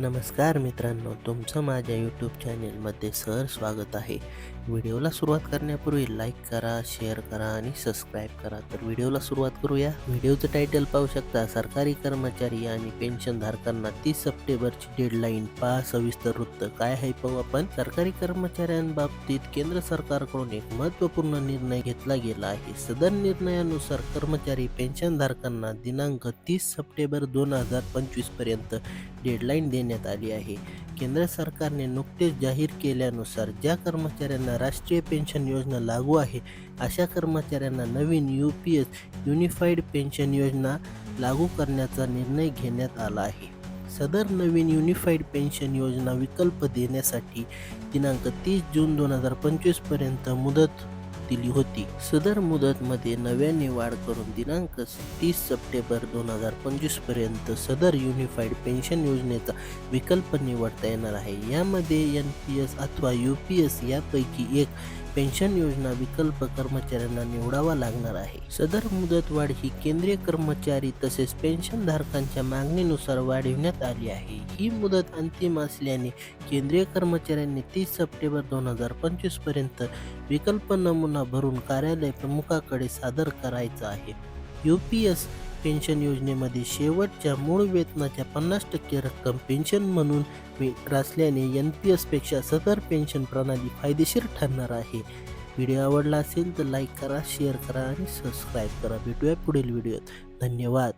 नमस्कार मित्रांनो तुमचं माझ्या यूट्यूब चॅनेलमध्ये सर स्वागत आहे. व्हिडिओला सुरुवात करण्यापूर्वी लाईक करा शेअर करा आणि सबस्क्राईब करा. तर व्हिडिओला सुरुवात करूया. व्हिडिओचं टायटल पाहू शकता सरकारी कर्मचारी आणि पेन्शनधारकांना तीस सप्टेंबरची डेडलाईन पहा सविस्तर वृत्त काय आहे पाहू आपण. सरकारी कर्मचाऱ्यांबाबतीत केंद्र सरकारकडून एक महत्त्वपूर्ण निर्णय घेतला गेला आहे. सदर निर्णयानुसार कर्मचारी पेन्शनधारकांना दिनांक तीस सप्टेंबर दोन हजार पंचवीसपर्यंत डेडलाईन देण्यात आली आहे. केंद्र सरकारने नुकतेच जाहीर केल्यानुसार ज्या कर्मचाऱ्यांना राष्ट्रीय पेन्शन योजना लागू आहे अशा कर्मचाऱ्यांना नवीन U P S unified pension योजना लागू करण्याचा निर्णय घेण्यात आला आहे. सदर नवीन युनिफाईड पेन्शन योजना विकल्प देण्यासाठी दिनांक तीस जून दोन हजार पंचवीसपर्यंत मुदत दिली होती. सदर मुदतमध्ये नव्याने वाढ करून दिनांक तीस सप्टेंबर दोन हजार पंचवीसपर्यंत सदर युनिफाईड पेन्शन योजनेचा विकल्प निवडता येणार आहे. यामध्ये एन पी एस अथवा यू पी एस यापैकी एक पेन्शन योजना विकल्प कर्मचाऱ्यांना निवडावा लागणार आहे. सदर मुदतवाढ ही केंद्रीय कर्मचारी तसेच पेन्शनधारकांच्या मागणीनुसार वाढविण्यात आली आहे. ही मुदत अंतिम असल्याने केंद्रीय कर्मचाऱ्यांनी तीस सप्टेंबर दोन हजार पंचवीसपर्यंत विकल्प नमुना भरून कार्यालय प्रमुखाकडे सादर करायचा आहे. यू पी एस पेन्शन योजनेमध्ये शेवटच्या मूळ वेतनाच्या पन्नास टक्के रक्कम पेन्शन म्हणून असल्याने एन पी एसपेक्षा सदर पेन्शन प्रणाली फायदेशीर ठरणार आहे. व्हिडिओ आवडला असेल तर लाईक करा शेअर करा आणि सबस्क्राईब करा. भेटूया पुढील व्हिडिओत. धन्यवाद.